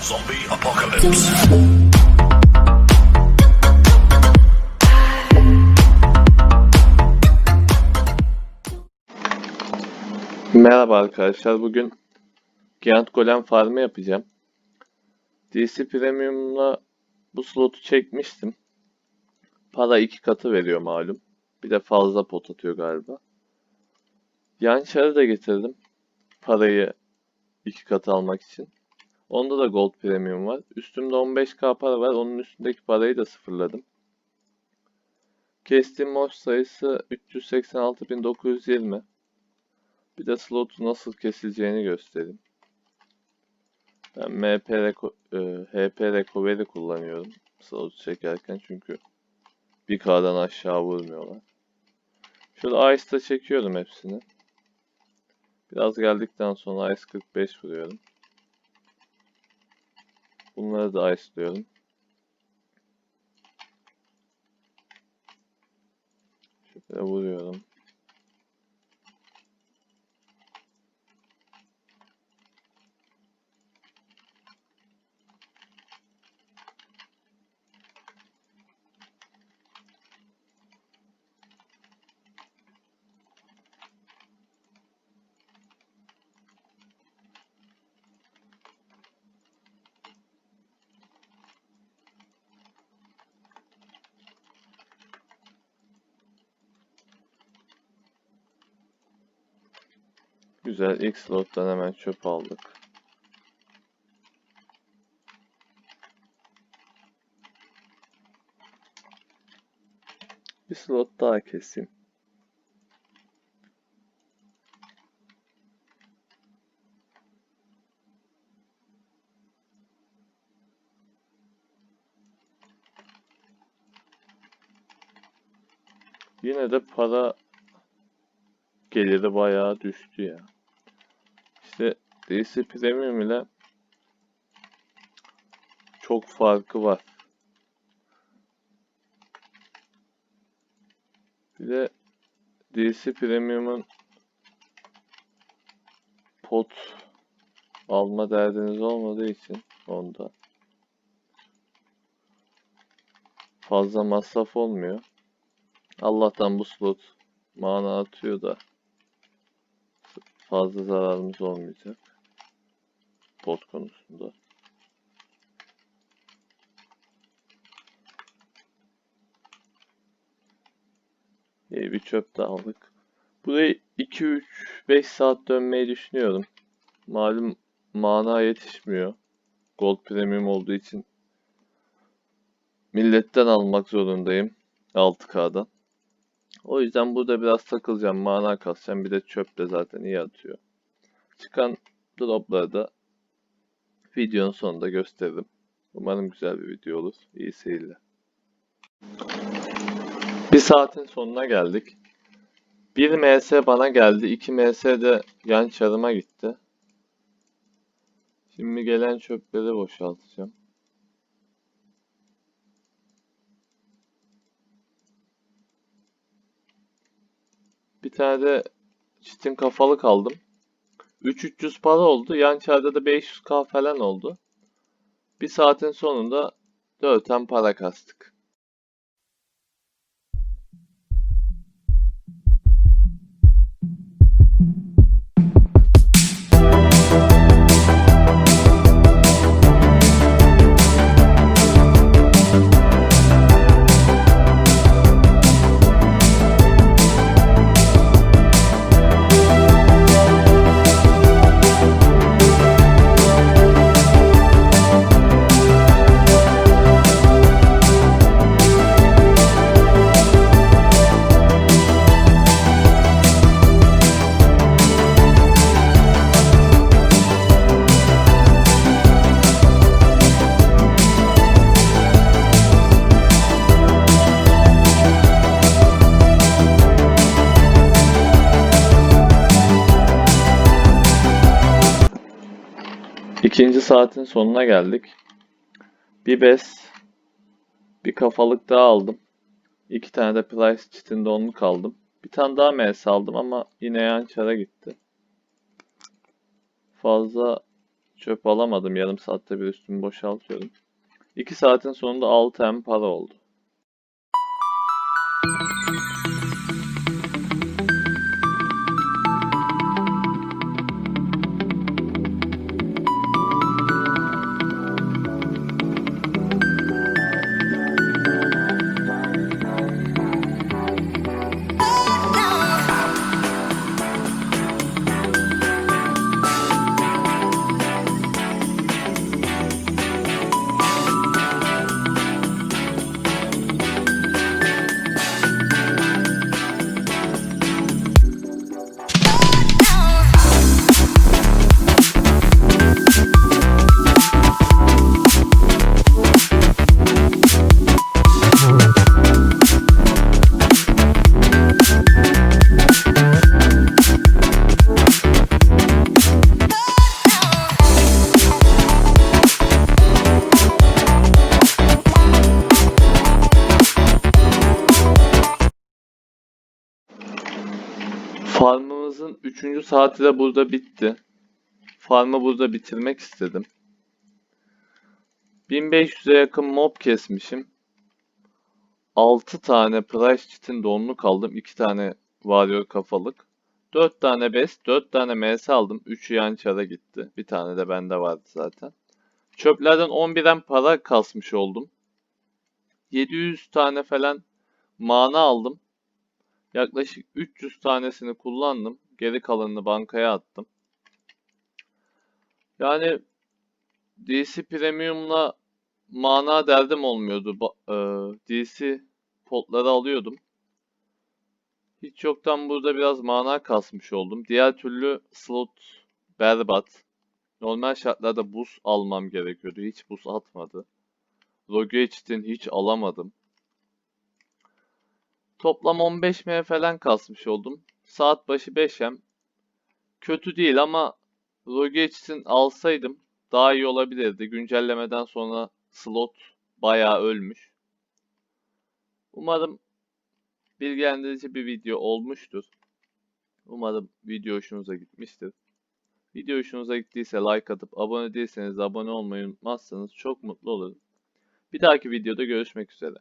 Zombie apocalypse. Merhaba arkadaşlar. Bugün Giant Golem farmı yapacağım. DC Premium'la bu slotu çekmiştim. Para iki katı veriyor malum. Bir de fazla pot atıyor galiba. Yan çarı da getirdim. Parayı iki katı almak için. Onda da Gold Premium var. Üstümde 15k para var. Onun üstündeki parayı da sıfırladım. Kestiğim moş sayısı 386.920. Bir de slotu nasıl kesileceğini göstereyim. Ben MP Reco- e, HP Recovery kullanıyorum slotu çekerken çünkü bir K'dan aşağı vurmuyorlar. Şurada Ice'da çekiyorum hepsini. Biraz geldikten sonra Ice 45 vuruyorum. Bunları da Ice'lıyorum. Şöyle vuruyorum. Güzel ilk slottan hemen çöp aldık. Bir slot daha keseyim. Yine de para geliri bayağı düştü ya. DC Premium ile çok farkı var. Bir de DC Premium'un pot alma derdiniz olmadığı için onda fazla masraf olmuyor. Allah'tan bu slot mana atıyor da fazla zararımız olmayacak pot konusunda. İyi bir çöp de aldık. Burayı 2-3-5 saat dönmeyi düşünüyorum. Malum mana yetişmiyor. Gold Premium olduğu için milletten almak zorundayım 6K'dan. O yüzden burada biraz takılacağım. Mana kasacağım. Bir de çöp de zaten iyi atıyor. Çıkan dropları da videonun sonunda gösteririm. Umarım güzel bir video olur. İyi seyirler. Bir saatin sonuna geldik. 1 ms bana geldi. 2 ms de yan çarıma gitti. Şimdi gelen çöpleri boşaltacağım. Bir tane de çitin kafalık aldım. 3300 para oldu. Yan çarda da 500k falan oldu. Bir saatin sonunda 4'ten para kastık. İkinci saatin sonuna geldik. Bir bez, bir kafalık daha aldım. İki tane de Price çitinde onluk aldım. Bir tane daha MS aldım ama yine yan çara gitti. Fazla Çöp alamadım. Yarım saatte bir üstümü boşaltıyorum. 2 saatin sonunda 6 M para oldu. Farmımızın 3. saati de burada bitti. Farmı burada bitirmek istedim. 1500'e yakın mob kesmişim. 6 tane price cheat'in donluk aldım. 2 tane warrior kafalık. 4 tane best, 4 tane ms aldım. 3'ü yan çara gitti. Bir tane de bende vardı zaten. Çöplerden 11'den para kasmış oldum. 700 tane falan mana aldım. Yaklaşık 300 tanesini kullandım. Geri kalanını bankaya attım. Yani DC Premium'la mana derdim olmuyordu. E, DC potları alıyordum. Hiç yoktan burada biraz mana kasmış oldum. Diğer türlü slot berbat. Normal şartlarda buz almam gerekiyordu. Hiç buz atmadı. Rogue hiç alamadım. Toplam 15 M falan kasmış oldum. Saat başı 5M. Kötü değil ama Rogue için alsaydım daha iyi olabilirdi. Güncellemeden sonra slot bayağı ölmüş. Umarım bilgilendirici bir video olmuştur. Umarım video hoşunuza gitmiştir. Video hoşunuza gittiyse like atıp abone değilseniz abone olmayı unutmazsanız çok mutlu olurum. Bir dahaki videoda görüşmek üzere.